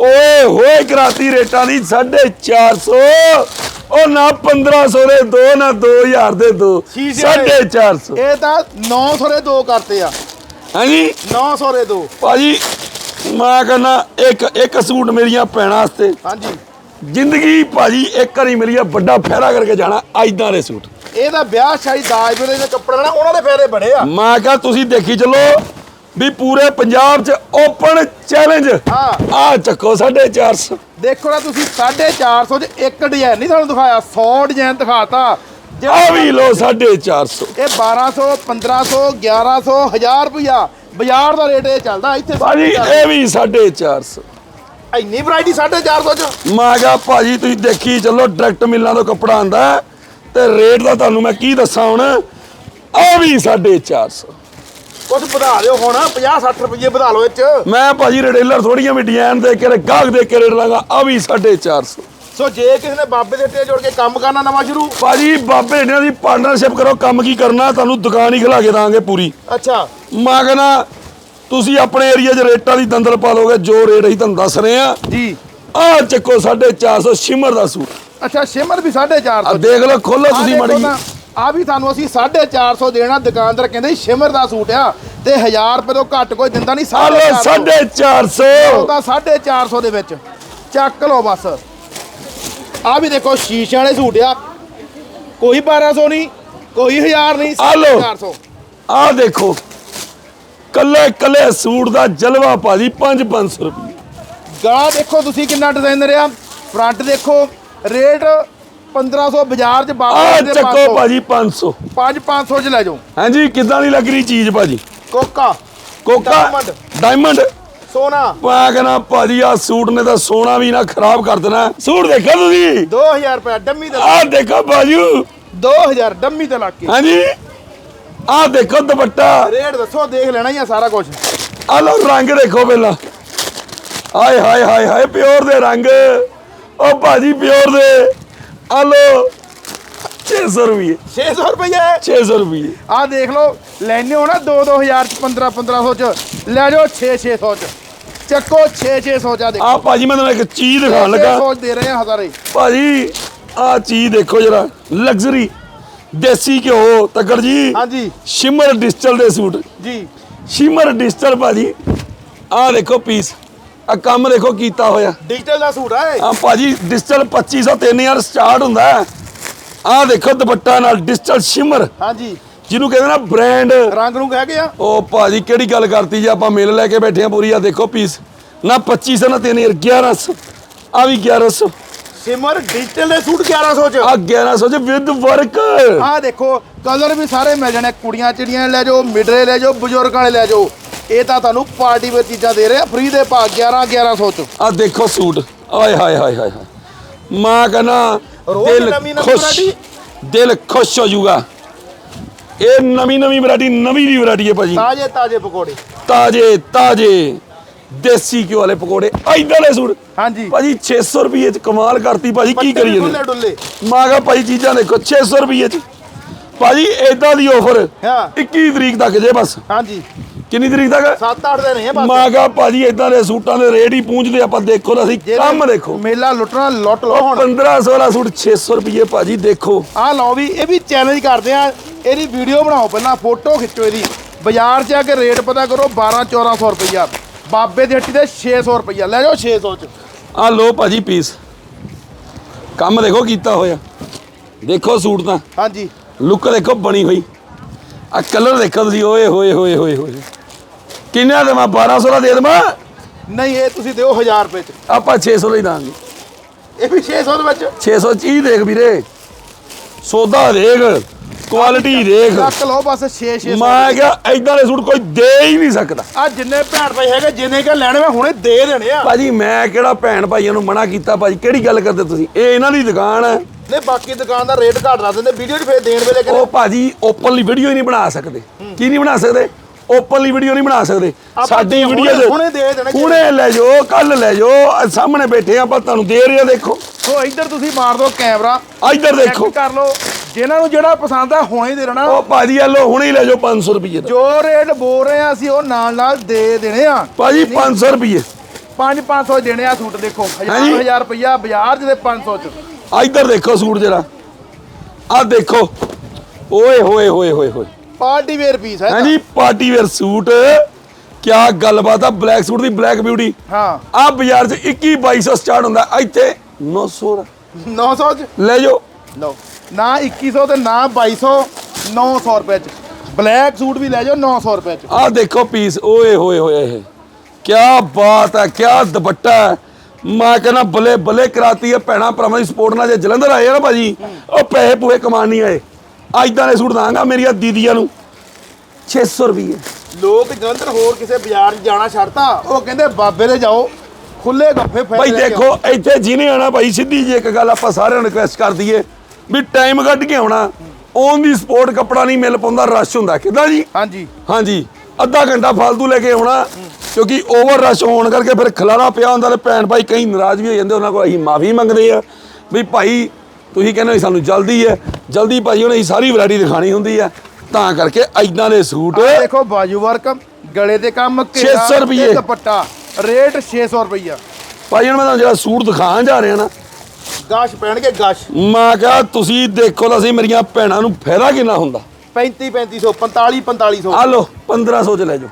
Speaker 2: ਓਏ ਹੋਏ ਕਰਾਤੀ ਰੇਟਾਂ ਦੀ 450 ਉਹ ਨਾ 1500 ਦੇ ਦੋ ਨਾ 2000 ਦੇ ਦੋ।
Speaker 1: ਸ਼ੀਸ਼ੇ ਵਾਲੇ।
Speaker 2: 450
Speaker 1: ਇਹ ਤਾਂ 900 ਦੇ ਦੋ ਕਰਤੇ ਆ।
Speaker 2: ਹਾਂਜੀ?
Speaker 1: 900 ਦੇ ਦੋ।
Speaker 2: ਭਾਜੀ ਮੈਂ ਕਹਿੰਦਾ ਇੱਕ ਇੱਕ ਸੂਟ ਮੇਰੀਆਂ ਭੈਣਾਂ ਵਾਸਤੇ।
Speaker 1: ਹਾਂਜੀ।
Speaker 2: ਜ਼ਿੰਦਗੀ ਭਾਜੀ ਇੱਕ ਵਾਰੀ ਮੇਰੀ ਆ ਵੱਡਾ ਫੈਰਾ ਕਰਕੇ ਜਾਣਾ ਐਦਾਂ ਦੇ ਸੂਟ।
Speaker 1: ਇਹ ਤਾਂ ਵਿਆਹ ਸ਼ਾਦੀ ਦਾਜ ਵੇਲੇ ਦੇ ਕੱਪੜੇ ਲੈਣਾ ਉਹਨਾਂ ਦੇ ਫਾਇਦੇ ਬੜੇ ਆ।
Speaker 2: ਮੈਂ ਕਿਹਾ ਤੁਸੀਂ ਦੇਖੀ ਚੱਲੋ ਵੀ ਪੂਰੇ ਪੰਜਾਬ 'ਚ ਓਪਨ ਚੈਲੰਜ
Speaker 1: ਹਾਂ।
Speaker 2: ਆ ਚੱਕੋ 450
Speaker 1: ਦੇਖੋ ਨਾ ਤੁਸੀਂ 450 ਚ ਇੱਕ ਡਿਜ਼ਾਈਨ ਨਹੀਂ ਤੁਹਾਨੂੰ ਦਿਖਾਇਆ 100 ਡਿਜ਼ਾਈਨ ਦਿਖਾਤਾ।
Speaker 2: ਆ ਵੀ ਲੋ 450
Speaker 1: ਇਹ 1200 1500 1100 1000 ਰੁਪਇਆ ਬਾਜ਼ਾਰ ਦਾ ਰੇਟ ਇਹ ਚੱਲਦਾ ਇੱਥੇ
Speaker 2: ਭਾਜੀ ਇਹ ਵੀ 450
Speaker 1: ਇੰਨੀ ਵੈਰਾਈਟੀ 450 ਚ?
Speaker 2: ਮੈਂ ਕਿਹਾ ਭਾਜੀ ਤੁਸੀਂ ਦੇਖੀ ਚੱਲੋ ਡਾਇਰੈਕਟ ਮਿਲਾਂ ਤੋਂ ਕੱਪੜਾ ਆਂਦਾ ਤੇ ਰੇਟ ਦਾ ਤੁਹਾਨੂੰ ਮੈਂ ਕੀ ਦੱਸਾਂ ਹੁਣ? ਆ ਵੀ 450
Speaker 1: ਕੁਝ ਵਧਾ ਦਿਓ ਹੁਣ 50 60 ਰੁਪਏ ਵਧਾ ਲਓ ਇਹ ਚ।
Speaker 2: ਮੈਂ ਭਾਜੀ ਰਿਟੇਲਰ ਥੋੜੀਆਂ ਵੀ ਡਿਜ਼ਾਈਨ ਦੇ ਕੇ ਗਾਹਕ ਦੇ ਕੇ ਰੇਟ ਲਾਂਗਾ ਆ ਵੀ 450
Speaker 1: ਸੋ। ਜੇ ਕਿਸੇ ਨੇ ਬਾਬੇ ਦੇ ਟੇ ਜੋੜ ਕੇ ਕੰਮ ਕਰਨਾ ਨਵਾਂ ਸ਼ੁਰੂ?
Speaker 2: ਭਾਜੀ ਬਾਬੇ ਇਹਨਾਂ ਦੀ ਪਾਰਟਨਰਸ਼ਿਪ ਕਰੋ ਕੰਮ ਕੀ ਕਰਨਾ ਤੁਹਾਨੂੰ ਦੁਕਾਨ ਹੀ ਖਿਲਾ ਕੇ ਦਾਂਗੇ ਪੂਰੀ।
Speaker 1: ਅੱਛਾ।
Speaker 2: ਮੈਂ ਕਹਿੰਦਾ ਤੁਸੀਂ ਆਪਣੇ ਏਰੀਆ 'ਚ ਰੇਟਾਂ ਦੀ ਦੰਦਲ ਪਾ ਲੋਗੇ ਜੋ ਰੇਟ ਅਸੀਂ ਤੁਹਾਨੂੰ ਦੱਸ ਰਹੇ ਆ
Speaker 1: ਜੀ।
Speaker 2: ਆਹ ਚੱਕੋ 450 ਸ਼ਿਮਰ ਦਾ ਸੂਟ।
Speaker 1: ਅੱਛਾ ਸ਼ਿਮਰ ਵੀ 450
Speaker 2: ਆ ਦੇਖ ਲਓ ਖੋਲੋ ਤੁਸੀਂ ਮੜੀ
Speaker 1: ਆ ਵੀ ਤੁਹਾਨੂੰ ਅਸੀਂ 450 ਦੇਣਾ ਦੁਕਾਨਦਾਰ ਕਹਿੰਦੇ ਸ਼ਿਮਰ ਦਾ ਸੂਟ ਆ ਤੇ 1000 ਰੁਪਏ ਤੋਂ ਘੱਟ ਕੋਈ ਦਿੰਦਾ ਨਹੀਂ
Speaker 2: ਆ ਲੋ
Speaker 1: 450
Speaker 2: 450
Speaker 1: ਉਹ ਤਾਂ 450 ਦੇ ਵਿੱਚ। ਚੱਕ ਲਓ ਬਸ। ਆ ਵੀ ਦੇਖੋ ਸ਼ੀਸ਼ੇ ਵਾਲੇ ਸੂਟ ਆ। ਕੋਈ 1200 ਨਹੀਂ ਕੋਈ 1000 ਨਹੀਂ
Speaker 2: ਆ ਲਓ।
Speaker 1: 450
Speaker 2: ਆਹ ਦੇਖੋ ਕੱਲੇ ਕੱਲੇ ਸੂਟ ਦਾ ਜਲਵਾ ਭਾਜੀ 5-500 ਰੁਪਏ।
Speaker 1: ਗਲਾ ਦੇਖੋ ਤੁਸੀਂ ਕਿੰਨਾ ਡਿਜ਼ਾਈਨਰ ਆ। ਫਰੰਟ ਦੇਖੋ। ਰੇਟ 1500 ਬਾਜ਼ਾਰ 'ਚ
Speaker 2: ਆ
Speaker 1: ਬਾਬਾ ਦੇ
Speaker 2: ਚੱਕੋ ਭਾਜੀ 500
Speaker 1: 5 500 'ਚ ਲੈ ਜਾਓ।
Speaker 2: ਹਾਂਜੀ ਕਿੱਦਾਂ ਦੀ ਲੱਗ ਰਹੀ ਚੀਜ਼ ਭਾਜੀ?
Speaker 1: ਕੋਕਾ।
Speaker 2: ਕੋਕਾ
Speaker 1: Diamond।
Speaker 2: ਡਾਇਮੰਡ
Speaker 1: ਸੋਨਾ।
Speaker 2: ਮੈਂ ਕਹਿੰਦਾ ਭਾਜੀ ਆ ਸੂਟ ਨੇ ਤਾਂ ਸੋਨਾ ਵੀ ਨਾ ਖਰਾਬ ਕਰ ਦੇਣਾ। ਸੂਟ ਦੇਖੋ ਤੁਸੀਂ?
Speaker 1: 2000 ਰੁਪਏ ਡੰਮੀ ਤੇ
Speaker 2: ਆਹ ਦੇਖੋ ਬਾਜੂ
Speaker 1: 2000 ਡੰਮੀ ਤੇ ਲੱਗ ਕੇ
Speaker 2: ਹਾਂਜੀ। ਆਹ ਦੇਖੋ ਦੁਪੱਟਾ।
Speaker 1: ਰੇਟ ਦੱਸੋ ਦੇਖ ਲੈਣਾ ਹੀ ਆ ਸਾਰਾ ਕੁਝ
Speaker 2: ਆ ਲਓ ਰੰਗ ਦੇਖੋ ਪਹਿਲਾਂ। ਹਾਏ ਹਾਏ ਹਾਏ ਹਾਏ ਪਿਓਰ ਦੇ ਰੰਗ। ਉਹ ਭਾਜੀ ਪਿਓਰ ਦੇ। ਆ ਲਓ 600 ਰੁਪਏ
Speaker 1: 600 ਰੁਪਏ
Speaker 2: 600 ਰੁਪਏ
Speaker 1: ਆ ਦੇਖ ਲਓ ਲੈਣੇ ਹੋ ਨਾ 2 2000 ਚ 15 1500 ਚ ਲੈ ਜਾਓ 6 600 ਚ। ਚੱਕੋ 6 600 ਚ ਆ ਦੇਖੋ।
Speaker 2: ਆ ਭਾਜੀ ਮੈਂ ਤੁਹਾਨੂੰ ਇੱਕ ਚੀਜ਼ ਦਿਖਾਉਣ ਲੱਗਾ।
Speaker 1: 600 ਦੇ ਰਹੇ ਆ ਹਜ਼ਾਰੇ।
Speaker 2: ਭਾਜੀ ਆ ਚੀਜ਼ ਦੇਖੋ ਜਰਾ ਲਗਜ਼ਰੀ। ਦੇਸੀ ਘਿਓ ਤੱਕੜ ਜੀ।
Speaker 1: ਹਾਂਜੀ।
Speaker 2: ਸ਼ਿਮਰ ਡਿਜੀਟਲ ਦੇ ਸੂਟ।
Speaker 1: ਜੀ।
Speaker 2: ਸ਼ਿਮਰ ਡਿਜੀਟਲ ਭਾਜੀ ਆ ਦੇਖੋ ਪੀਸ। ਆ ਕੰਮ ਦੇਖੋ ਕੀਤਾ ਹੋਇਆ।
Speaker 1: ਡਿਜੀਟਲ ਦਾ ਸੂਟ ਆ ਇਹ?
Speaker 2: ਆ ਭਾਜੀ ਡਿਜੀਟਲ 2500 3000 ਸਟਾਰਟ ਹੁੰਦਾ ਆਹ ਦੇਖੋ ਦੁਪੱਟਾ ਨਾਲ ਡਿਜੀਟਲ ਸ਼ਿਮਰ
Speaker 1: ਹਾਂਜੀ।
Speaker 2: ਜਿਹਨੂੰ ਕਹਿੰਦੇ ਨਾ ਬ੍ਰਾਂਡ
Speaker 1: ਰੰਗ ਨੂੰ ਕਹਿ ਗਿਆ
Speaker 2: ਉਹ ਭਾਜੀ ਕਿਹੜੀ ਗੱਲ ਕਰਤੀ ਜੀ? ਆਪਾਂ ਮਿਲ ਲੈ ਕੇ ਬੈਠੇ ਆ ਪੂਰੀ ਆ ਦੇਖੋ ਪੀਸ ਨਾ 2500 ਨਾ 3000 1100 ਆ ਵੀ 1100
Speaker 1: ਸਿਮਰ ਡਿਜੀਟਲ ਦੇ ਸੂਟ 1100 ਚ।
Speaker 2: ਆ 1100 ਚ ਵਿਦ ਵਰਕ
Speaker 1: ਆਹ ਦੇਖੋ ਕਲਰ ਵੀ ਸਾਰੇ ਮਿਲ ਜਾਣੇ। ਕੁੜੀਆਂ ਚਿੜੀਆਂ ਲੈ ਜਾਓ ਮਿਡਰੇ ਲੈ ਜਾਓ ਬਜ਼ੁਰਗਾਂ ਵਾਲੇ ਲੈ ਜਾਓ। ਇਹ ਤਾਂ ਤੁਹਾਨੂੰ ਪਾਰਟੀ ਵੇਅਰ ਚੀਜ਼ਾਂ ਦੇ ਰਹੇ ਆ ਫ੍ਰੀ ਦੇ ਭਾਅ 11 1100 ਚ।
Speaker 2: ਆ ਦੇਖੋ ਸੂਟ। ਆਏ ਹਾਏ ਹਾਏ ਹਾਏ ਮਾਂ ਕਹਣਾ ਦਿਲ
Speaker 1: ਨਵੀਂ ਨਵੀਂ
Speaker 2: ਖੁਸ਼। ਦਿਲ ਖੁਸ਼ ਹੋ ਜਾਊਗਾ। ਇਹ ਨਵੀਂ ਨਵੀਂ ਵੈਰਾਈਟੀ ਨਵੀਂ ਦੀ ਵੈਰਾਈਟੀ ਹੈ ਭਾਜੀ।
Speaker 1: ਤਾਜ਼ੇ ਤਾਜ਼ੇ ਪਕੌੜੇ।
Speaker 2: ਤਾਜੇ ਤਾਜੇ। ਦੇਸੀ ਘਿਓ ਵਾਲੇ ਪਕੌੜੇ। ਐਦਾਂ ਦੇ ਸੂਟ।
Speaker 1: ਹਾਂਜੀ।
Speaker 2: ਭਾਜੀ 600 ਰੁਪਏ ਚ ਕਮਾਲ ਕਰਤੀ ਭਾਜੀ ਕੀ ਕਰੀਏ?
Speaker 1: ਡੁੱਲੇ ਡੁੱਲੇ।
Speaker 2: ਮਾਗਾ ਭਾਈ ਚੀਜ਼ਾਂ ਦੇਖੋ 600 ਰੁਪਏ ਚ। ਭਾਜੀ ਏਦਾਂ ਦੀ ਆਫਰ
Speaker 1: ਹਾਂ।
Speaker 2: 21 ਤਰੀਕ ਤੱਕ ਜੇ ਬਸ।
Speaker 1: ਹਾਂਜੀ।
Speaker 2: ਕਿੰਨੀ ਤਰੀਕ ਤੱਕ?
Speaker 1: 7-8 ਦਿਨ ਹੈ ਬਸ।
Speaker 2: ਮਾਗਾ ਭਾਜੀ ਏਦਾਂ ਦੇ ਸੂਟਾਂ ਦੇ ਰੇਟ ਹੀ ਪੂੰਝਦੇ ਆਪਾਂ ਦੇਖੋ ਤਾਂ ਅਸੀਂ ਕੰਮ ਦੇਖੋ।
Speaker 1: ਮੇਲਾ ਲੁੱਟਣਾ ਲੁੱਟ ਲਓ ਹੁਣ।
Speaker 2: 15 16 ਸੂਟ 600 ਰੁਪਏ ਭਾਜੀ ਦੇਖੋ।
Speaker 1: ਆਹ ਲਓ ਵੀ ਇਹ ਵੀ ਚੈਲੰਜ ਕਰਦੇ ਆ। ਇਹਦੀ ਵੀਡੀਓ ਬਣਾਓ ਪਹਿਲਾਂ ਫੋਟੋ ਖਿੱਚੋ ਇਹਦੀ। ਬਾਜ਼ਾਰ 'ਚ ਆ ਕੇ ਰੇਟ ਪਤਾ ਕਰੋ 12 1400 ਰੁਪਈਆ। ਬਾਬੇ ਦੀ ਹੱਟੀ ਦੇ 600 ਰੁਪਈਆ। ਲੈ ਜਾਓ 600 ਚ।
Speaker 2: ਆ ਲੋ ਭਾਜੀ ਪੀਸ ਕੰਮ ਦੇਖੋ ਕੀਤਾ ਹੋਇਆ। ਦੇਖੋ ਸੂਟ ਤਾਂ।
Speaker 1: ਹਾਂਜੀ।
Speaker 2: ਲੁੱਕ ਦੇਖੋ ਬਣੀ ਹੋਈ। ਆ ਕਲਰ ਦੇਖੋ ਤੁਸੀਂ ਓਏ ਹੋਏ ਹੋਏ ਹੋਏ ਹੋਏ। ਕਿੰਨਾ ਦੇਵਾਂ? 1200 ਦਾ ਦੇ ਦੇਵਾਂ?
Speaker 1: ਨਹੀਂ ਇਹ ਤੁਸੀਂ ਦਿਓ 1000 ਰੁਪਏ ਚ।
Speaker 2: ਆਪਾਂ 600 ਦਾ ਹੀ ਦਾਂਗੇ।
Speaker 1: ਇਹ ਵੀ 600 ਦੇ ਵਿੱਚ?
Speaker 2: 600 ਚ ਹੀ ਦੇਖ ਵੀਰੇ। ਸੌਦਾ ਦੇਖ ਕੁਆਲਿਟੀ ਦੇਖ।
Speaker 1: ਰੱਖ ਲਓ ਬਸ 6 600
Speaker 2: ਮੈਂ ਕਿਹਾ ਐਦਾਂ ਦੇ ਸੂਟ ਕੋਈ ਦੇ ਹੀ ਨਹੀਂ ਸਕਦਾ।
Speaker 1: ਆ ਜਿੰਨੇ ਭੈਣ ਭਾਈ ਹੈਗੇ ਜਿੰਨੇ ਕਿ ਲੈਣੇ ਮੈਂ ਹੁਣੇ ਦੇ ਦੇਣੇ ਆ।
Speaker 2: ਭਾਜੀ ਮੈਂ ਕਿਹੜਾ ਭੈਣ ਭਾਈਆਂ ਨੂੰ ਮਨਾ ਕੀਤਾ? ਭਾਜੀ ਕਿਹੜੀ ਗੱਲ ਕਰਦੇ ਤੁਸੀਂ? ਇਹ ਇਹਨਾਂ ਦੀ ਦੁਕਾਨ ਹੈ।
Speaker 1: ਨਹੀਂ ਬਾਕੀ ਦੁਕਾਨ ਦਾ ਰੇਟ ਘੱਟ ਦੱਸ ਦਿੰਦੇ ਵੀਡੀਓ 'ਚ ਫੇਰ ਦੇਣ ਵੇਲੇ ਕਹਿੰਦੇ
Speaker 2: ਉਹ ਭਾਜੀ ਓਪਨਲੀ ਵੀਡੀਓ ਹੀ ਨਹੀਂ ਬਣਾ ਸਕਦੇ। ਕੀ ਨਹੀਂ ਬਣਾ ਸਕਦੇ? ਓਪਨਲੀ ਵੀਡੀਓ ਨਹੀਂ ਬਣਾ ਸਕਦੇ। ਸਾਡੀ
Speaker 1: ਹੁਣੇ-
Speaker 2: ਵੀਡੀਓ
Speaker 1: ਹੁਣੇ ਦੇ ਦੇਣਾ।
Speaker 2: ਹੁਣੇ ਲੈ ਜਾਓ ਕੱਲ ਲੈ ਜਾਓ ਸਾਹਮਣੇ ਬੈਠੇ ਆਪਾਂ ਤੁਹਾਨੂੰ ਦੇ ਰਹੇ ਆ ਦੇਖੋ।
Speaker 1: ਸੋ ਇੱਧਰ ਤੁਸੀਂ ਮਾਰ ਦਿਓ ਕੈਮਰਾ।
Speaker 2: ਆ ਇੱਧਰ ਦੇਖੋ।
Speaker 1: ਚੈੱਕ ਕਰ ਲਓ। ਜਿਨ੍ਹਾਂ ਨੂੰ ਜਿਹੜਾ ਪਸੰਦ ਆ ਹੁਣੇ ਹੀ ਦੇ ਦੇਣਾ।
Speaker 2: ਉਹ ਭਾਜੀ ਆ ਲਓ ਹੁਣੇ ਹੀ ਲੈ ਜਾਓ 500 ਰੁਪਏ ਦਾ।
Speaker 1: ਜੋ ਰੇਟ ਬੋਲ ਰਹੇ ਆ ਅਸੀਂ ਉਹ ਨਾਲ ਨਾਲ ਦੇ ਦੇਣੇ ਆ।
Speaker 2: ਭਾਜੀ 500 ਰੁਪਏ
Speaker 1: 5 500 ਦੇਣੇ ਆ ਸੂਟ ਦੇਖੋ। 1000
Speaker 2: ਹਾਂਜੀ।
Speaker 1: 1000 ਰੁਪਇਆ ਬਾਜ਼ਾਰ ਜਿਹਦੇ 500 ਚ।
Speaker 2: ਆ ਇੱਧਰ ਦੇਖੋ ਸੂਟ ਜਿਹੜਾ ਆ ਦੇਖੋ। ਓਏ ਹੋਏ ਹੋਏ ਹੋਏ ਹੋਏ।
Speaker 1: ਪਾਰਟੀ ਵੇਅਰ ਪੀਸ ਹੈ
Speaker 2: ਹਾਂਜੀ ਪਾਰਟੀ ਵੇਅਰ ਸੂਟ। ਕਿਆ ਗੱਲਬਾਤ ਆ ਬਲੈਕ ਸੂਟ ਦੀ ਬਲੈਕ ਬਿਊਟੀ
Speaker 1: ਹਾਂ।
Speaker 2: ਆ ਬਾਜ਼ਾਰ 'ਚ 21 2200 ਸਟਾਰਟ ਹੁੰਦਾ ਇੱਥੇ 900 ਦਾ।
Speaker 1: 900 ਚ?
Speaker 2: ਲੈ ਜਾਓ।
Speaker 1: ਲਓ ਨਾ 2100 ਤੇ ਨਾ 2200 900 ਰੁਪਏ ਚ। ਬਲੈਕ ਸੂਟ ਵੀ ਲੈ ਜਾਓ 900 ਰੁਪਏ ਚ।
Speaker 2: ਆ ਦੇਖੋ ਪੀਸ ਓਏ ਹੋਏ ਹੋਏ ਇਹ ਕੀ ਬਾਤ ਹੈ ਕੀ ਦੁਪੱਟਾ ਹੈ। ਮੈਂ ਕਹਿੰਦਾ ਬੱਲੇ ਬੱਲੇ ਕਰਾਤੀ ਹੈ ਭੈਣਾ ਭਰਾਵਾਂ ਦੀ ਸਪੋਰਟ ਨਾਲ ਜੇ ਜਲੰਧਰ ਆਏ ਆ ਨਾ ਭਾਜੀ ਉਹ ਪੈਸੇ ਪੂਏ ਕਮਾਣ ਨਹੀਂ ਆਏ। ਇਦਾਂ ਦੇ ਸੂਟ ਦਾਂਗਾ ਮੇਰੀਆਂ ਦੀਦੀਆਂ ਨੂੰ। 600 ਰੁਪਏ
Speaker 1: ਲੋਕ ਜਲੰਧਰ ਹੋਰ ਕਿਸੇ ਬਾਜ਼ਾਰ 'ਚ ਜਾਣਾ ਛੱਡਤਾ। ਉਹ ਕਹਿੰਦੇ ਬਾਬੇ ਦੇ ਜਾਓ ਖੁੱਲੇ ਗੱਫੇ ਫੈਲ
Speaker 2: ਭਾਈ ਦੇਖੋ ਇੱਥੇ ਜਿਹਨੇ ਆਣਾ ਭਾਈ ਸਿੱਧੀ ਜੀ ਇੱਕ ਗੱਲ ਆਪਾਂ ਸਾਰਿਆਂ ਨੂੰ ਰਿਕਵੈਸਟ ਕਰ ਦਈਏ ਵੀ ਟਾਈਮ ਕੱਢ ਕੇ ਆਉਣਾ। ਔਨ ਦੀ ਸਪੋਰਟ ਕੱਪੜਾ ਨਹੀਂ ਮਿਲ ਪਾਉਂਦਾ ਰਸ਼ ਹੁੰਦਾ। ਕਿਦਾਂ ਜੀ?
Speaker 1: ਹਾਂਜੀ।
Speaker 2: ਹਾਂਜੀ। ਅੱਧਾ ਘੰਟਾ ਫालतू ਲੈ ਕੇ ਆਉਣਾ। ਕਿਉਂਕਿ ਓਵਰ ਰਸ਼ ਹੋਣ ਕਰਕੇ ਫਿਰ ਖਲਾਰਾ ਪਿਆ ਹੁੰਦਾ ਤੇ ਭੈਣ ਭਾਈ ਕਈ ਨਾਰਾਜ਼ ਵੀ ਹੋ ਜਾਂਦੇ ਉਹਨਾਂ ਕੋਲ ਅਸੀਂ ਮਾਫੀ ਮੰਗਦੇ ਆ। ਵੀ ਭਾਈ ਤੁਸੀਂ ਕਹਿੰਦੇ ਹੋ ਸਾਨੂੰ ਜਲਦੀ ਹੈ ਜਲਦੀ ਭਾਈ ਅਸੀਂ ਸਾਰੀ ਵੈਰਾਈਟੀ ਦਿਖਾਣੀ ਹੁੰਦੀ ਆ ਤਾਂ ਕਰਕੇ ਐਦਾਂ ਦੇ ਸੂਟ
Speaker 1: ਦੇਖੋ ਬਾਜੂ ਵਰਕ ਗਲੇ ਦੇ ਕੰਮ ਘੇਰਾ
Speaker 2: 600 ਰੁਪਈਏ।
Speaker 1: ਤੇ ਦੁਪੱਟਾ ਰੇਟ 600 ਰੁਪਈਆ।
Speaker 2: ਭਾਈ ਹੁਣ ਮੈਂ ਤੁਹਾਨੂੰ ਜਿਹੜਾ ਸੂਟ ਦਿਖਾਉਣ ਜਾ ਰਿਹਾ ਨਾ
Speaker 1: ਗਾਸ਼ ਪੈਣਗੇ ਗਾਸ਼।
Speaker 2: ਮੈਂ ਕਿਹਾ ਤੁਸੀਂ ਦੇਖੋ ਤਾਂ ਸਹੀ ਮੇਰੀਆਂ ਭੈਣਾਂ ਨੂੰ ਫਾਇਦਾ ਕਿੰਨਾ ਹੁੰਦਾ?
Speaker 1: 35 3500 45 4500
Speaker 2: ਆ ਲਓ 1500 ਚ ਲੈ ਜਾਓ।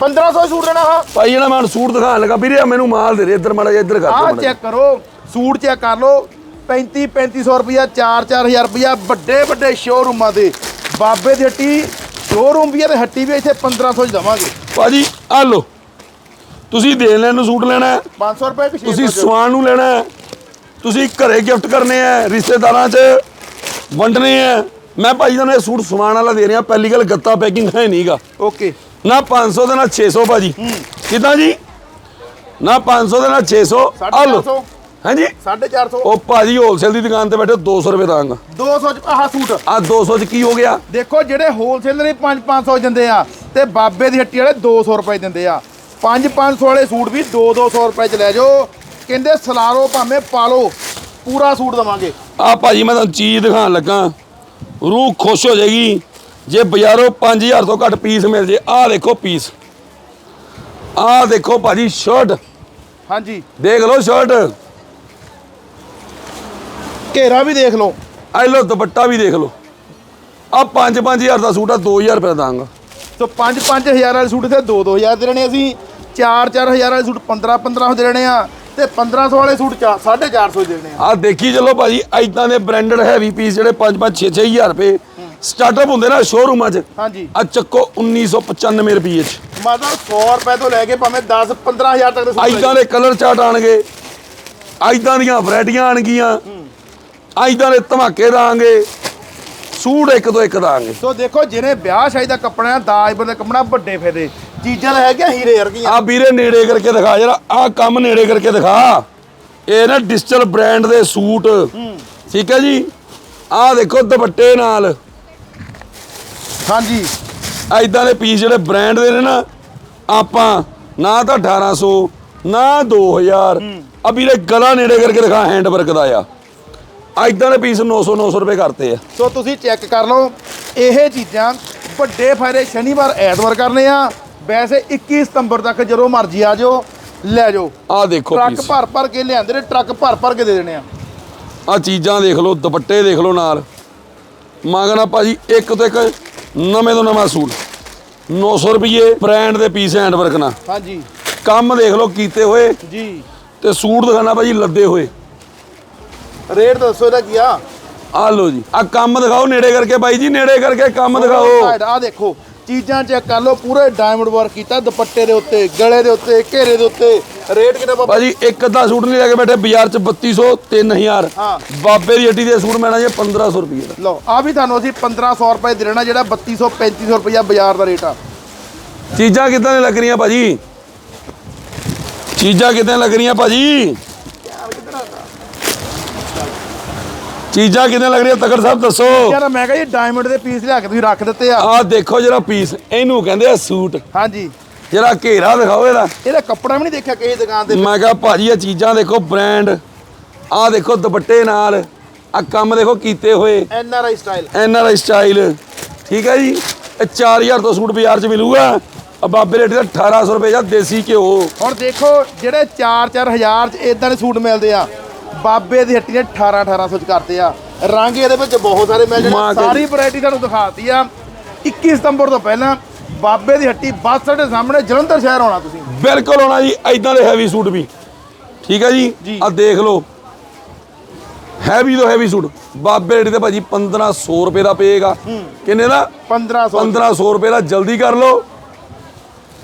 Speaker 1: 1500 ਸੂਟ ਲੈਣਾ ਹਾਂ
Speaker 2: ਭਾਈ ਜਿਹੜਾ ਮੈਂ ਸੂਟ ਦਿਖਾਉਣ ਲੱਗਾ। ਵੀਰੇ ਮੈਨੂੰ ਮਾਲ ਦੇ ਦੇ। ਇੱਧਰ ਮਾੜਾ ਜਿਹਾ ਇੱਧਰ ਕਰ ਜਿਹਾ।
Speaker 1: ਚੈੱਕ ਕਰੋ। ਸੂਟ ਚੈੱਕ ਕਰ ਲਓ। 35 3500 ਰੁਪਿਆ 4 4000 ਰੁਪਿਆ ਵੱਡੇ ਵੱਡੇ ਸ਼ੋਰੂਮਾਂ ਦੇ। ਬਾਬੇ ਦੀ ਹੱਟੀ ਸ਼ੋਰੂਮ ਵੀ ਹੈ ਤੇ ਹੱਟੀ ਵੀ ਇੱਥੇ 1500 ਚ ਦਵਾਂਗੇ।
Speaker 2: ਭਾਜੀ ਆ ਲਓ। ਤੁਸੀਂ ਦੇਣ ਲੈਣ ਨੂੰ ਸੂਟ ਲੈਣਾ ਹੈ।
Speaker 1: 500 ਰੁਪਏ 600
Speaker 2: ਤੁਸੀਂ ਸਵਾਨ ਨੂੰ ਲੈਣਾ ਹੈ। ਤੁਸੀਂ ਘਰੇ ਗਿਫਟ ਕਰਨੇ ਆ ਰਿਸ਼ਤੇਦਾਰਾਂ 'ਚ ਵੰਡਣੇ ਆ ਮੈਂ ਭਾਈ ਤੁਹਾਨੂੰ ਇਹ ਸੂਟ ਸਵਾਨ ਵਾਲਾ ਦੇ ਰਿਹਾ ਪਹਿਲੀ ਗੱਲ ਗੱਤਾ ਪੈਕਿੰਗ ਹੈ ਨਹੀਂਗਾ
Speaker 1: ਓਕੇ।
Speaker 2: ਨਾ 500 ਦੇ ਨਾਲ 600 ਭਾਜੀ। ਕਿਦਾਂ ਜੀ? ਨਾ 500 ਦੇ ਨਾਲ 600 ਆ ਲਓ।
Speaker 1: 450
Speaker 2: ਹਾਂਜੀ?
Speaker 1: 450
Speaker 2: ਉਹ ਭਾਜੀ ਹੋਲਸੇਲ ਦੀ ਦੁਕਾਨ ਤੇ ਬੈਠੇ 200 ਰੁਪਏ ਦਾਂਗਾ।
Speaker 1: 200 ਚ ਆਹ ਸੂਟ।
Speaker 2: ਆ 200 ਚ ਕੀ ਹੋ ਗਿਆ?
Speaker 1: ਦੇਖੋ ਜਿਹੜੇ ਹੋਲਸੇਲਰ 5 500 ਦਿੰਦੇ ਆ ਤੇ ਬਾਬੇ ਦੀ ਹੱਟੀ ਵਾਲੇ 200 ਰੁਪਏ ਦਿੰਦੇ ਆ। 5 500 ਵਾਲੇ ਸੂਟ ਵੀ 2 200 ਰੁਪਏ ਚ ਲੈ ਜਾਓ। ਕਹਿੰਦੇ ਸਲਾਰੋ ਭਾਵੇਂ ਪਾ ਲਓ ਪੂਰਾ ਸੂਟ ਦਵਾਂਗੇ।
Speaker 2: ਆ ਭਾਜੀ ਮੈਂ ਤੁਹਾਨੂੰ ਚੀਜ਼ ਦਿਖਾਉਣ ਲੱਗਾ। ਰੂਹ ਖੁਸ਼ ਹੋ ਜਾਏਗੀ। ਜੇ ਬਾਜ਼ਾਰੋਂ 5000 ਤੋਂ ਘੱਟ ਪੀਸ ਮਿਲ ਜੇ ਆਹ ਦੇਖੋ ਪੀਸ। ਆਹ ਦੇਖੋ ਭਾਜੀ ਸ਼ਰਟ
Speaker 1: ਹਾਂਜੀ।
Speaker 2: ਦੇਖ ਲਓ ਸ਼ਰਟ
Speaker 1: ਘੇਰਾ ਵੀ ਦੇਖ ਲਓ।
Speaker 2: ਆ ਲਓ ਦੁਪੱਟਾ ਵੀ ਦੇਖ ਲਓ। ਆ 5-5000 ਦਾ ਸੂਟ ਆ 2000 ਰੁਪਏ ਦਾਂਗਾ
Speaker 1: ਸੋ 5 5000 ਵਾਲੇ ਸੂਟ ਤੇ 2 2000 ਦੇ ਦੇਣੇ ਅਸੀਂ 4 4000 ਵਾਲੇ ਸੂਟ 15 1500 ਦੇ ਦੇਣੇ ਆ। ਤੇ 1500 ਵਾਲੇ ਸੂਟ 450 ਦੇਣੇ ਆ।
Speaker 2: ਆ ਦੇਖੀ ਚਲੋ ਭਾਜੀ ਐਦਾਂ ਦੇ ਬ੍ਰਾਂਡਡ ਹੈਵੀ ਪੀਸ ਜਿਹੜੇ 5 5 6 6000 ਰੁਪਏ ਸਟਾਰਟਅਪ ਹੁੰਦੇ ਨਾ ਸ਼ੋਰੂਮਾਂ 'ਚ
Speaker 1: ਹਾਂਜੀ।
Speaker 2: ਆ ਚੱਕੋ 1995 ਰੁਪਏ 'ਚ।
Speaker 1: ਮਤਲਬ 100 ਰੁਪਏ ਤੋਂ ਲੈ ਕੇ ਭਾਵੇਂ 10 15000 ਤੱਕ ਦੇ ਸੂਟ
Speaker 2: ਐਦਾਂ ਦੇ ਕਲਰ ਚਾਰਟ ਆਣਗੇ ਐਦਾਂ ਦੀਆਂ ਵੈਰਾਈਟੀਆਂ ਆਣਗੀਆਂ ਐਦਾਂ ਦੇ ਧਮਾਕੇ ਦਾਂਗੇ ਸੂਟ ਇੱਕ ਤੋਂ ਇੱਕ ਦਾਂਗੇ।
Speaker 1: ਸੋ ਦੇਖੋ ਜਿਹਨੇ ਵਿਆਹ ਸ਼ਾਦੀ ਦਾ ਕੱਪੜਾ ਦਾਜਬਰ ਦਾ ਕੱਪੜਾ ਵੱਡੇ ਫੇਦੇ ਚੀਜ਼ਾਂ ਹੈਗੀਆਂ ਹੀਰੇ ਵਰਗੀਆਂ।
Speaker 2: ਆ ਵੀਰੇ ਨੇੜੇ ਕਰਕੇ ਦਿਖਾ ਜਰਾ ਆ ਕੰਮ ਨੇੜੇ ਕਰਕੇ ਦਿਖਾ। ਇਹ ਨਾ ਡਿਜੀਟਲ ਬ੍ਰਾਂਡ ਦੇ ਸੂਟ। ਠੀਕ ਹੈ ਜੀ? ਆ ਦੇਖੋ ਦੁਪੱਟੇ ਨਾਲ।
Speaker 1: ਹਾਂਜੀ।
Speaker 2: ਐਦਾਂ ਦੇ ਪੀਸ ਜਿਹੜੇ ਬ੍ਰਾਂਡ ਦੇ ਨੇ ਨਾ ਆਪਾਂ ਨਾ ਤਾਂ 1800 ਨਾ 2000 ਆ ਵੀਰੇ ਗਲਾ ਨੇੜੇ ਕਰਕੇ ਦਿਖਾ ਹੈਂਡ ਵਰਕ ਦਾ ਆ। ਐਦਾਂ ਦੇ ਪੀਸ 900 900 ਰੁਪਏ ਕਰਤੇ ਆ।
Speaker 1: ਸੋ ਤੁਸੀਂ ਚੈੱਕ ਕਰ ਲਓ ਇਹ ਚੀਜ਼ਾਂ ਵੱਡੇ ਫਾਇਦੇ ਸ਼ਨੀਵਾਰ ਐਤਵਾਰ ਕਰਨੇ ਆ। ਵੈਸੇ 21 ਸਤੰਬਰ ਤੱਕ ਜਦੋਂ ਮਰਜ਼ੀ ਆ ਜਾਓ ਲੈ ਜਾਓ।
Speaker 2: ਆ ਦੇਖੋ
Speaker 1: ਟਰੱਕ ਭਰ ਭਰ ਕੇ ਲਿਆਂਦੇ ਨੇ ਟਰੱਕ ਭਰ ਭਰ ਕੇ ਦੇ ਦੇਣੇ ਆ।
Speaker 2: ਆ ਚੀਜ਼ਾਂ ਦੇਖ ਲਓ ਦੁਪੱਟੇ ਦੇਖ ਲਓ ਨਾਲ। ਮੰਗਣਾ ਭਾਜੀ ਇੱਕ ਤੋਂ ਇੱਕ ਨਵੇਂ ਤੋਂ ਨਵਾਂ ਸੂਟ। 900 ਰੁਪਏ ਬ੍ਰਾਂਡ ਦੇ ਪੀਸ ਹੈਂਡ ਵਰਕ ਨਾਲ।
Speaker 1: ਹਾਂਜੀ।
Speaker 2: ਕੰਮ ਦੇਖ ਲਓ ਕੀਤੇ ਹੋਏ।
Speaker 1: ਜੀ।
Speaker 2: ਤੇ ਸੂਟ ਦਿਖਾਣਾ ਭਾਜੀ ਲੱਦੇ ਹੋਏ।
Speaker 1: ਰੇਟ ਦੱਸੋ ਇਹਦਾ ਕੀ ਆ?
Speaker 2: ਆ ਲਓ ਜੀ। ਆ ਕੰਮ ਦਿਖਾਓ ਨੇੜੇ ਕਰਕੇ ਬਾਈ ਜੀ ਨੇੜੇ ਕਰਕੇ ਕੰਮ ਦਿਖਾਓ।
Speaker 1: ਆ ਦੇਖੋ। ਚੀਜ਼ਾਂ ਚੈੱਕ ਕਰ ਲਓ ਪੂਰੇ ਡਾਇਮੰਡ ਵਰਕ ਕੀਤਾ ਦੁਪੱਟੇ ਦੇ ਉੱਤੇ ਗਲੇ ਦੇ ਉੱਤੇ ਘੇਰੇ ਦੇ ਉੱਤੇ ਰੇਟ ਕਿੰਨਾ ਬਾਬਾ?
Speaker 2: ਭਾਜੀ ਇੱਕ ਅੱਧਾ ਸੂਟ ਨਹੀਂ ਲੈ ਕੇ ਬੈਠੇ ਬਾਜ਼ਾਰ 'ਚ 3200 3000
Speaker 1: ਹਾਂ।
Speaker 2: ਬਾਬੇ ਦੀ ਹੱਟੀ ਦੇ ਸੂਟ ਮਿਲਣਾ ਜੀ 1500 ਰੁਪਏ ਦਾ।
Speaker 1: ਲਓ ਆ ਵੀ ਤੁਹਾਨੂੰ ਅਸੀਂ 1500 ਰੁਪਏ ਦੇ ਦੇਣਾ ਜਿਹੜਾ 3200 3500 ਰੁਪਇਆ ਬਾਜ਼ਾਰ ਦਾ ਰੇਟ ਆ।
Speaker 2: ਚੀਜ਼ਾਂ ਕਿਦਾਂ ਦੀਆਂ ਲੱਗ ਰਹੀਆਂ ਭਾਜੀ? ਚੀਜ਼ਾਂ ਕਿਦਾਂ ਲੱਗ ਰਹੀਆਂ ਭਾਜੀ? ਚੀਜ਼ਾਂ ਕਿਦਾਂ ਲੱਗ ਰਹੀਆਂ? ਤਕੜ ਸਾਹਿਬ ਦੱਸੋ।
Speaker 1: ਯਾਰ ਮੈਂ ਕਿਹਾ ਜੀ ਡਾਇਮੰਡ ਦੇ ਪੀਸ ਲਿਆ ਕੇ ਤੁਸੀਂ ਰੱਖ ਦਿੱਤੇ ਆ।
Speaker 2: ਆਹ ਦੇਖੋ ਜਿਹੜਾ ਪੀਸ ਇਹਨੂੰ ਕਹਿੰਦੇ ਆ ਸੂਟ।
Speaker 1: ਹਾਂਜੀ।
Speaker 2: ਜਿਹੜਾ ਘੇਰਾ ਦਿਖਾਓ ਇਹਦਾ।
Speaker 1: ਇਹਦਾ ਕੱਪੜਾ ਵੀ ਨਹੀਂ ਦੇਖਿਆ ਕਿਸੇ ਦੁਕਾਨ ਤੇ
Speaker 2: ਮੈਂ ਕਿਹਾ ਭਾਜੀ ਇਹ ਚੀਜ਼ਾਂ ਦੇਖੋ ਬ੍ਰਾਂਡ ਆਹ ਦੇਖੋ ਦੁਪੱਟੇ ਨਾਲ। ਆ ਕੰਮ ਦੇਖੋ ਕੀਤੇ ਹੋਏ।
Speaker 1: N R I style
Speaker 2: N R I style ਠੀਕ ਹੈ ਜੀ? ਇਹ 4000 ਤੋਂ ਸੂਟ ਬਾਜ਼ਾਰ 'ਚ ਮਿਲੂਗਾ। ਆ ਬਾਬੇ ਰੇਟ ਦਾ 1800 ਰੁਪਏ ਦਾ ਦੇਸੀ ਘਿਓ।
Speaker 1: ਹੁਣ ਦੇਖੋ ਜਿਹੜੇ 4-4000 ਚ ਇਦਾਂ ਦੇ ਸੂਟ ਮਿਲਦੇ ਆ। ਬਾਬੇ ਦੀ ਹੱਟੀ ਨੇ 18-1800 ਚ ਕਰਤੇ ਆ। ਰੰਗ ਇਹਦੇ ਵਿੱਚ ਬਹੁਤ ਸਾਰੇ ਮਿਲ ਜਾਣੇ ਸਾਰੀ ਵੈਰਾਈਟੀ ਤੁਹਾਨੂੰ ਦਿਖਾਤੀ ਆ। 21 ਸਤੰਬਰ ਤੋਂ ਪਹਿਲਾਂ ਬਾਬੇ ਦੀ ਹੱਟੀ ਬੱਸ ਅੱਡੇ ਸਾਹਮਣੇ ਜਲੰਧਰ ਸ਼ਹਿਰ ਆਉਣਾ ਤੁਸੀਂ।
Speaker 2: ਬਿਲਕੁਲ ਹੋਣਾ ਜੀ ਐਦਾਂ ਦੇ ਹੈਵੀ ਸੂਟ ਵੀ। ਠੀਕ ਹੈ ਜੀ। ਆ ਦੇਖ ਲਓ। ਹੈਵੀ ਤੋਂ ਹੈਵੀ ਸੂਟ ਬਾਬੇ ਰੇਟ ਤੇ ਭਾਜੀ 1500 ਰੁਪਏ ਦਾ ਪਏਗਾ ਕਿੰਨੇ ਦਾ?
Speaker 1: 1500
Speaker 2: 1500 ਰੁਪਏ ਦਾ। ਜਲਦੀ ਕਰ ਲਓ।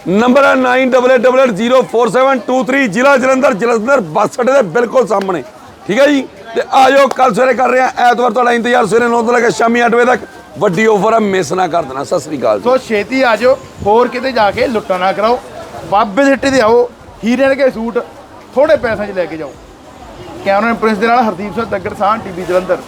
Speaker 2: ਨੰਬਰ ਹੈ 9888047223 ਜ਼ਿਲ੍ਹਾ ਜਲੰਧਰ ਜਲੰਧਰ ਬੱਸ ਅੱਡੇ ਦੇ ਬਿਲਕੁਲ ਸਾਹਮਣੇ। ਠੀਕ ਹੈ ਜੀ? ਤੇ ਆਜੋ ਕੱਲ ਸਵੇਰੇ ਕਰ ਰਹੇ ਆ ਐਤਵਾਰ ਤੁਹਾਡਾ ਇੰਤਜ਼ਾਰ ਸਵੇਰੇ 9 ਤੋਂ ਲੈ ਕੇ ਸ਼ਾਮੀ 8 ਵਜੇ ਤੱਕ। ਵੱਡੀ ਆਫਰ ਆ, ਮਿਸ ਨਾ ਕਰ ਦੇਣਾ, ਸਤਿ ਸ੍ਰੀ ਅਕਾਲ ਜੀ।
Speaker 1: ਸੋ ਛੇਤੀ ਆ ਜਾਓ ਹੋਰ ਕਿਤੇ ਜਾ ਕੇ ਲੁੱਟਾ ਨਾ ਕਰਾਓ। ਬਾਬੇ ਦੀ ਹੱਟੀ ਤੇ ਆਓ ਹੀਰੇ ਦੇ ਸੂਟ ਥੋੜੇ ਪੈਸਿਆਂ 'ਚ ਲੈ ਕੇ ਜਾਓ। ਕੈਮਰਾ ਪ੍ਰਿੰਸ ਦੇ ਨਾਲ ਹਰਦੀਪ ਸਿੰਘ ਤੱਗੜ ਸਾਹ ਟੀਵੀ ਜਲੰਧਰ।